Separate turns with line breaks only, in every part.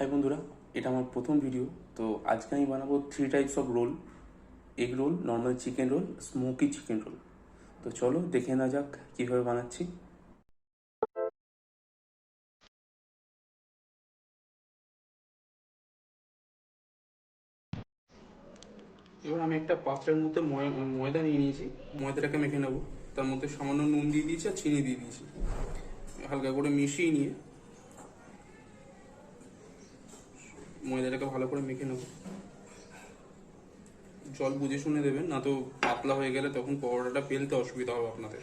High বন্ধুরা, এটা আমার প্রথম ভিডিও তো আজকে আমি বানাবো three types of roll egg roll normal chicken roll smoky chicken roll তো চলো দেখে না যাক কীভাবে বানাচ্ছি। এবার আমি একটা পাত্রের মধ্যে ময়- ময়দা নিয়ে নিয়েছি। ময়দাটাকে মেখে নেব। তার মধ্যে সামান্য নুন দিয়ে দিয়েছি আর চিনি দিয়ে দিয়েছি। হালকা করে মিশিয়ে নিয়ে ময়দাটাকে ভালো করে মেখে নেব। জল বুঝে শুনে দেবেন, না তো পাতলা হয়ে গেলে তখন পরোটাটা পেলতে অসুবিধা হবে আপনাদের।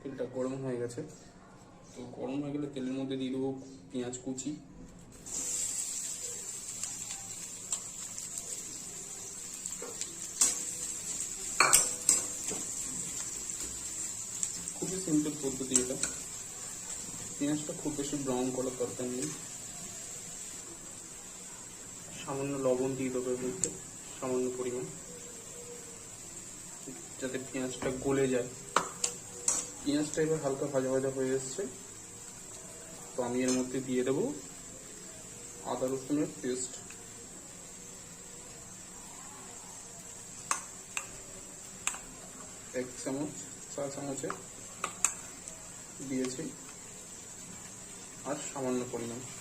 তেলটা গরম হয়ে গেছে। তো গরম হয়ে গেলে তেলের মধ্যে দিয়ে দেবো পেঁয়াজ কুচি খুবই সিম্পল পদ্ধতি এটা পেঁয়াজটা খুব বেশি ব্রাউন করার দরকার নেই। সামান্য লবণ দিয়ে দেবো মধ্যে, সামান্য পরিমাণ। যাতে পেঁয়াজটা গলে যায়। পেঁয়াজটা এবার হালকা ভাজা ভাজা হয়ে এসছে। তো আমি এর মধ্যে দিয়ে দেবো আদা রসুনের পেস্ট এক চামচ, চা চামচে দিয়েছি। আর সামান্য পরিমাণ।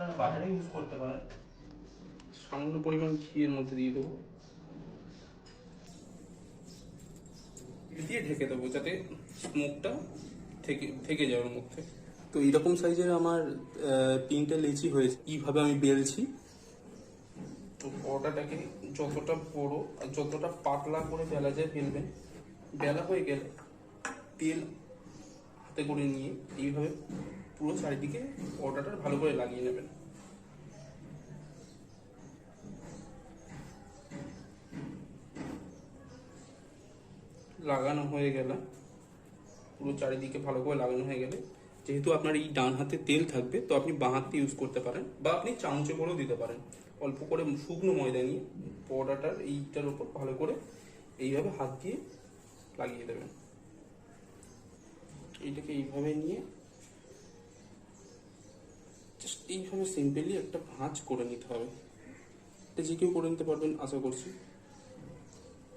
আপনারা বাটারে ইউজ করতে পারেন।
সামান্য পরিমাণ ঘি এর মধ্যে দিয়ে দেবো। দিয়ে ঢেকে দেবো যাতে স্মোকটা থেকে থেকে যায় ওর মধ্যে। তো এইরকম সাইজের আমার তিনটে লেচি হয়েছে। এইভাবে আমি বেলছি। তো পরোটাটাকে যতটা বড় আর যতটা পাতলা করে বেলা যায় বেলবেন, বেলা হয়ে গেলে তেল হাতে করে নিয়ে এইভাবে পুরো চারিদিকে পরোটাটা ভালো করে লাগিয়ে নেবেন। লাগানো হয়ে গেলে। পুরো চারিদিকে ভালো করে লাগানো হয়ে গেলে, যেহেতু আপনার এই ডান হাতে তেল থাকবে, তো আপনি বাঁ হাতে ইউজ করতে পারেন বা আপনি চামচে করেও দিতে পারেন। অল্প করে শুকনো ময়দা নিয়ে পরোটাটার এইটার উপর ভালো করে এইভাবে হাত দিয়ে লাগিয়ে দেবেন। এইটাকে এইভাবে নিয়ে জাস্ট এইভাবে সিম্পলি একটা ভাঁজ করে নিতে হবে। এটা যে কেউ করে নিতে পারবেন, আশা করছি।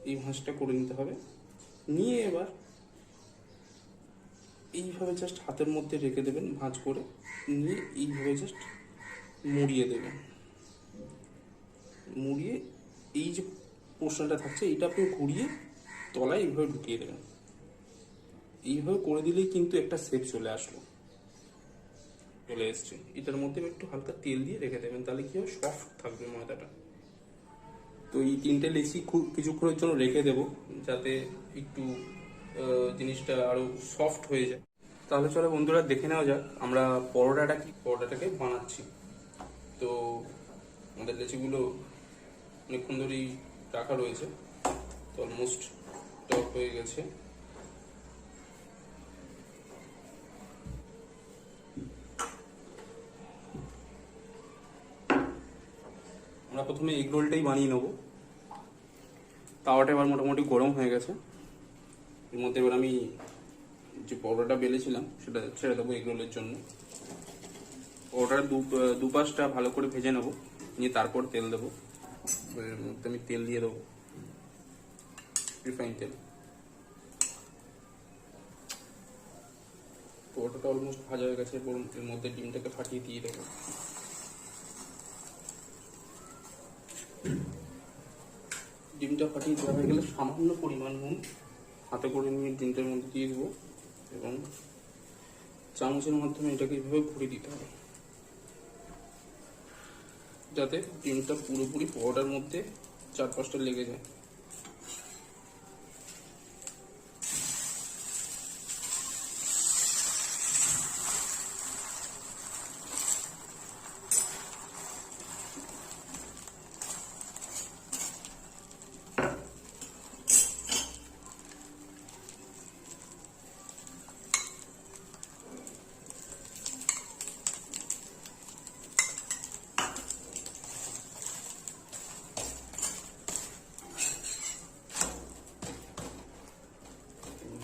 এই ভাঁজটা করে নিতে হবে। নিয়ে এবার এইভাবে জাস্ট হাতের মধ্যে রেখে দেবেন ভাঁজ করে। নিয়ে এইভাবে জাস্ট মুড়িয়ে দেবেন। মুড়িয়ে এই যে পোর্শনটা থাকছে, এইটা আপনি ঘুরিয়ে তলায় এইভাবে ঢুকিয়ে দেবেন। এইভাবে করে দিলেই কিন্তু একটা শেপ চলে আসলো। চলে এসছে। এটার মধ্যে একটু হালকা তেল দিয়ে রেখে দেবেন, তাহলে কি হবে? সফট থাকবে ময়দাটা। তো এই তিনটে লেচি খুব কিছুক্ষণের জন্য রেখে দেবো, যাতে একটু জিনিসটা আরও সফট হয়ে যায়। তাহলে চলো বন্ধুরা, দেখে নেওয়া যাক, আমরা পরোটাটা কি? পরোটাটাকে বানাচ্ছি। তো আমাদের লেচিগুলো অনেকক্ষণ ধরেই রাখা রয়েছে। তো অলমোস্ট টক হয়ে গেছে। আমরা প্রথমে এগ রোলটাই বানিয়ে নেব। তাওয়াটা এবার মোটামুটি গরম হয়ে গেছে। এর মধ্যে এবার আমি যে পরোটা বেলেছিলাম, সেটা ছেড়ে দেবো এগ রোলের জন্য। পরোটার দুপাশটা ভালো করে ভেজে নেব, নিয়ে তারপর তেল দেবো। এর মধ্যে আমি তেল দিয়ে দেবো। রিফাইন তেল। পরোটাটা অলমোস্ট ভাজা হয়ে গেছে এর মধ্যে ডিমটাকে ফাটিয়ে দিয়ে দেবো। ডিমটা ফাটিয়ে দেওয়া হয়ে গেলে সামান্য পরিমাণ নুন হাতে করে নিয়ে ডিমটার মধ্যে দিয়ে দেবো এবং চামচের মাধ্যমে এটাকে এভাবে ভরে দিতে হবে। যাতে ডিমটা পুরোপুরি পরোটার মধ্যে চার পাঁচটা লেগে যায়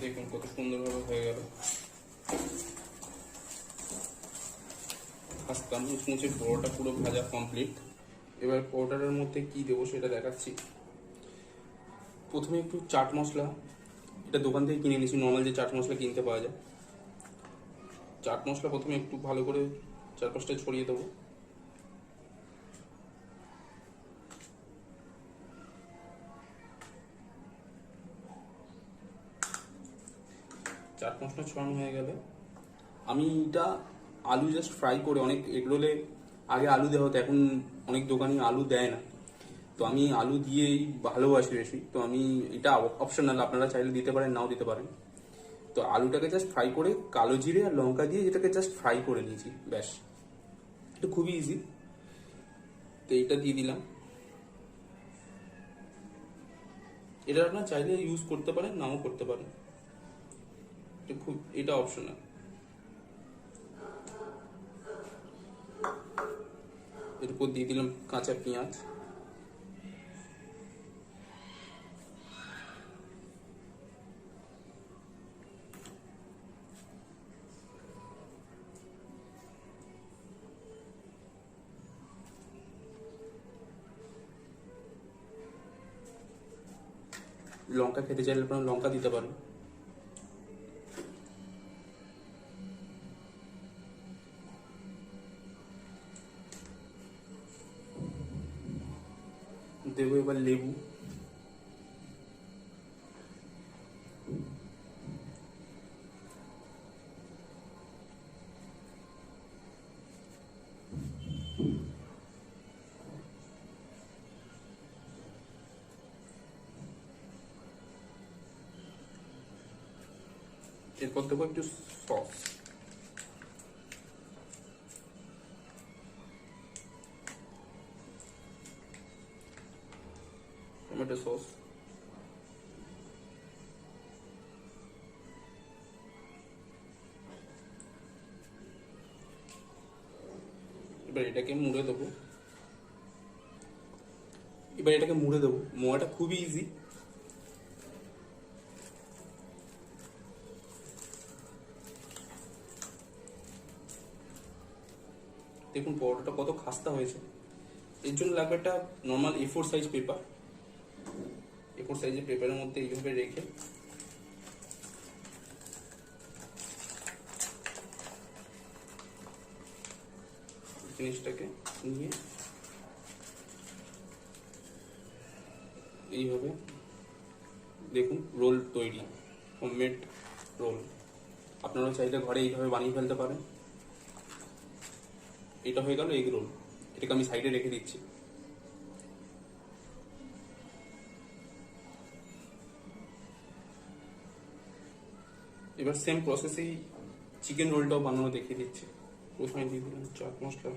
দেখুন কত সুন্দরভাবে হয়ে গেল আস্তে মুচমুচে পরোটা পুরো ভাজা কমপ্লিট এবার পরোটাটার মধ্যে কি দেবো সেটা দেখাচ্ছি। প্রথমে একটু চাট মশলা। এটা দোকান থেকে কিনে নিয়েছি নর্মাল যে চাট মশলা কিনতে পাওয়া যায়। চাট মশলা প্রথমে একটু ভালো করে চার চারপাশটা ছড়িয়ে দেবো। চাট মশলা ছড়ানো হয়ে গেলে। আমি এটা আলু জাস্ট ফ্রাই করে অনেক এগরোলে আগে আলু দেওয়া হতো, এখন অনেক দোকানে আলু দেয় না। তো আমি আলু দিয়েই ভালোবাসি বেশি। তো আমি এটা অপশনাল আপনারা চাইলে দিতে পারেন, নাও দিতে পারেন। তো আলুটাকে জাস্ট ফ্রাই করে কালো জিরে আর লঙ্কা দিয়ে এটাকে জাস্ট ফ্রাই করে নিয়েছি, ব্যাস। এটা খুবই ইজি তো এইটা দিয়ে দিলাম। এটা আপনারা চাইলে ইউজ করতে পারেন, নাও করতে পারেন। এটা খুব এটা অপশনাল এরপর দিয়ে দিলাম কাঁচা পেঁয়াজ। লঙ্কা খেতে চাইলে আপনারা লঙ্কা দিতে পারেন। দেবো এবার লেবু এরপর দেবো একটু সস টমেটো সস। এবার এটাকে মুড়ে দেবো। এবার এটাকে মুড়ে দেবো। মোয়াটা খুবই ইজি দেখুন, পরোটাটা কত খাস্তা হয়েছে। এর জন্য লাগবে একটা normal A four size paper A four সাইজের পেপারের মধ্যে এইভাবে রেখে। জিনিসটাকে নিয়ে এইভাবে দেখুন রোল তৈরি, হোমমেড রোল। আপনারাও চাইলে ঘরে এইভাবে বানিয়ে ফেলতে পারেন। এটা হয়ে গেল এগ রোল। এটাকে আমি সাইডে রেখে দিচ্ছি। এবার সেম প্রসেসেই চিকেন রোলটাও বানানো দেখিয়ে দিচ্ছি। প্রথমে দিয়ে দিলাম, চাট মশলা।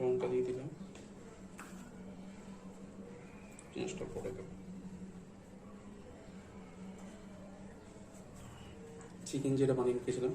লঙ্কা দিয়ে দিলাম। পেঁয়াজটা করে দেব। চিকেন যেটা বানিয়ে রেখেছিলাম।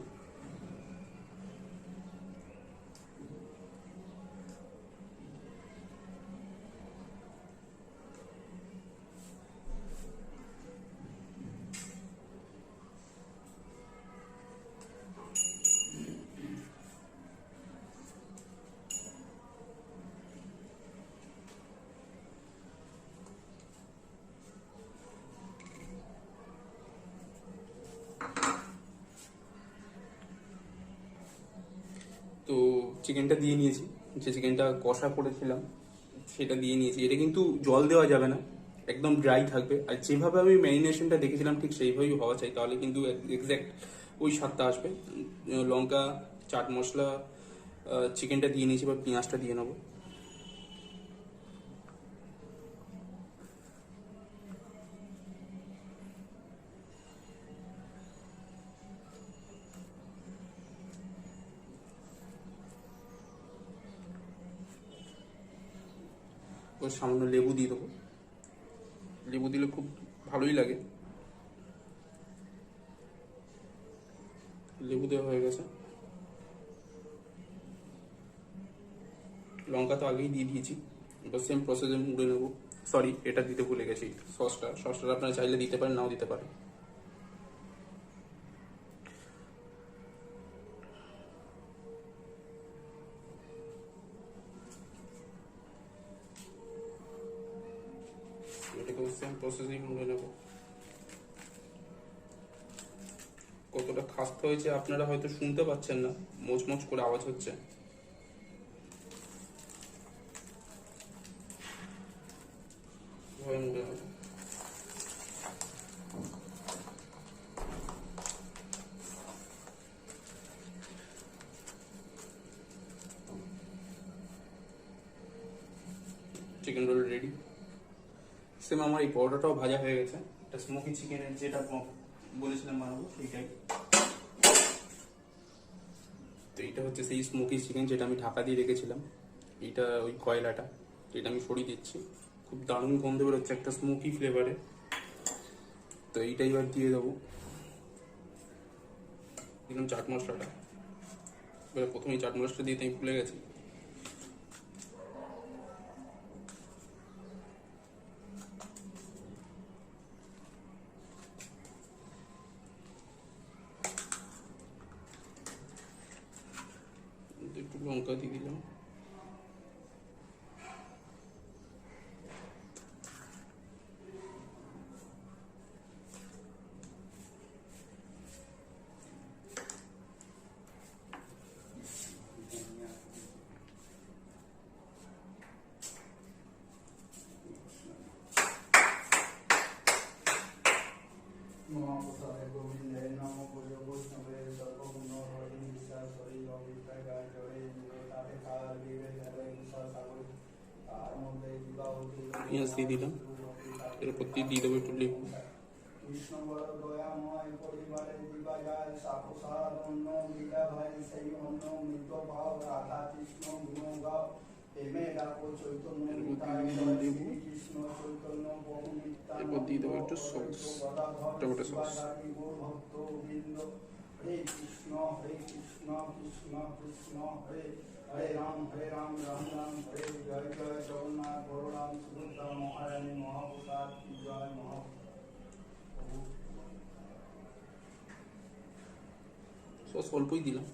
চিকেনটা দিয়ে নিয়েছি। যে চিকেনটা কষা করেছিলাম, সেটা দিয়ে নিয়েছি। এটা কিন্তু জল দেওয়া যাবে না, একদম ড্রাই থাকবে। আর যেভাবে আমি ম্যারিনেশনটা দেখেছিলাম, ঠিক সেইভাবেই হওয়া চাই। তাহলে কিন্তু এক্স্যাক্ট ওই স্বাদটা আসবে। লঙ্কা, চাট মশলা চিকেনটা দিয়ে নিয়েছি বা পেঁয়াজটা দিয়ে নেব। সামান্য লেবু দিয়ে দেবো। লেবু দিলে খুব ভালোই লাগে। লেবু দেওয়া হয়ে গেছে। লঙ্কা তো আগেই দিয়ে দিয়েছি। এবার সেম প্রসেসে মুড়ে নেব। সরি এটা দিতে ভুলে গেছি। সসটা সসটা আপনারা চাইলে দিতে পারেন, নাও দিতে পারেন। কতটা খাস্তে হয়েছে আপনারা হয়তো শুনতে পাচ্ছেন না। মোচমোচ করে আওয়াজ হচ্ছে। চিকেন রোল রেডি সেম আমার এই পরোটাটাও ভাজা হয়ে গেছে। এটা স্মোকি চিকেনের যেটা বলেছিলাম বানাবো সেইটাই। তো এইটা হচ্ছে সেই স্মোকি চিকেন যেটা আমি ঢাকা দিয়ে রেখেছিলাম। এইটা ওই কয়লাটা এটা আমি সরিয়ে দিচ্ছি। খুব দারুণ গন্ধ বেরোচ্ছে একটা স্মোকি ফ্লেভারে তো এইটা এবার দিয়ে দেবো। দিলাম চাট মশলাটা। এবার প্রথমে চাট মশলাটা দিতে আমি ভুলে গেছি। লঙ্কা দিয়ে দিলাম
মহাপ্রসাদে গোবিন্দে নম পুজো বৈষ্ণবে সর্বগুণ হরি বিশ্বাস হরি অবিদ্যা গায়
পেঁয়াজ দিয়ে দিলাম। এর উপর দিয়ে দিয়ে দেবো একটু লেবু
কৃষ্ণ দয়াময় পরিবারে দিবা যায় সাপো সারা অন্য বিলা ভাই সেই অন্য মৃত ভাব রাধা কৃষ্ণ গুণ গাও প্রেমে ডাকো চৈতন্য। কৃষ্ণ চৈতন্য বহু নিত্যানন্দ
এরপর টমেটো সস।
ভক্ত বৃন্দ হরে কৃষ্ণ হরে কৃষ্ণ কৃষ্ণ কৃষ্ণ হরে হরে রাম হরে রাম রাম রাম হরে জয় জয় জগন্নাথ বলরাম সুভদ্রা মহারানী মহাপ্রসাদ জয় মহা
সস অল্পই দিলাম।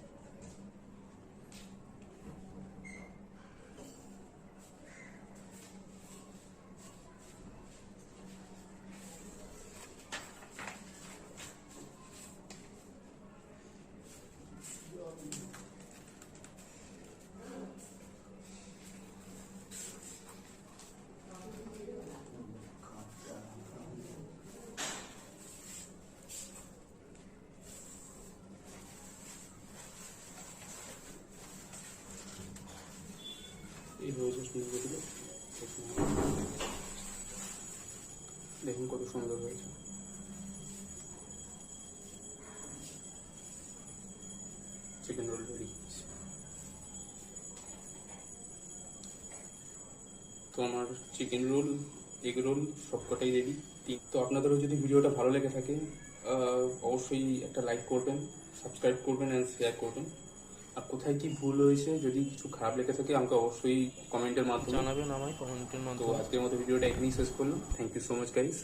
সুন্দর হয়েছে চিকেন রোল রেডি তো আমার চিকেন রোল এগ রোল সবকটাই রেডি তো আপনাদেরও যদি ভিডিওটা ভালো লেগে থাকে অবশ্যই একটা লাইক করবেন সাবস্ক্রাইব করবেন অ্যান্ড শেয়ার করবেন। আর কোথায় কি ভুল হয়েছে যদি কিছু খারাপ লেগে থাকে আমাকে অবশ্যই কমেন্টের মাধ্যমে
জানাবেন আমায় কমেন্টের
তো
মাধ্যমে।
আজকের মতো ভিডিওটা এখানেই শেষ করলাম। Thank you so much guys